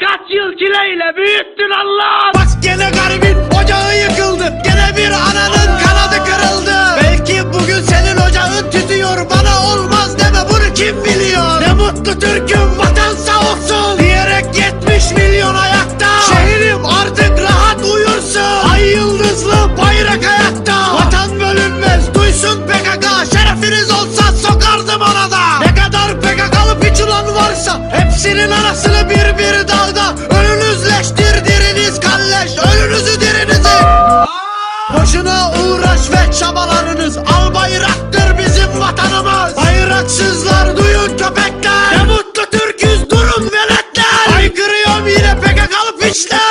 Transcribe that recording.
Kaç yıl kileyle büyüttün Allah! Bak gene garibin ocağı yıkıldı. Gene bir ananın kanadı kırıldı. Belki bugün senin ocağın tütüyor. Bana olmaz deme bunu kim biliyor? Ne mutlu Türk'üm vatan sağ olsun. Diyerek 70 milyon ayakta. Şehrim artık rahat uyursun. Ay yıldızlı bayrak ayakta. Vatan bölünmez duysun PKK. Şerefiniz olsa sokardım ona da. Ne kadar PKK'lı piç varsa hepsinin arasını bir bir daha Evlatsızlar duyun köpekler. Ne mutlu Türk'üz durun veletler. Aykırıyorum yine PKK'lı piçler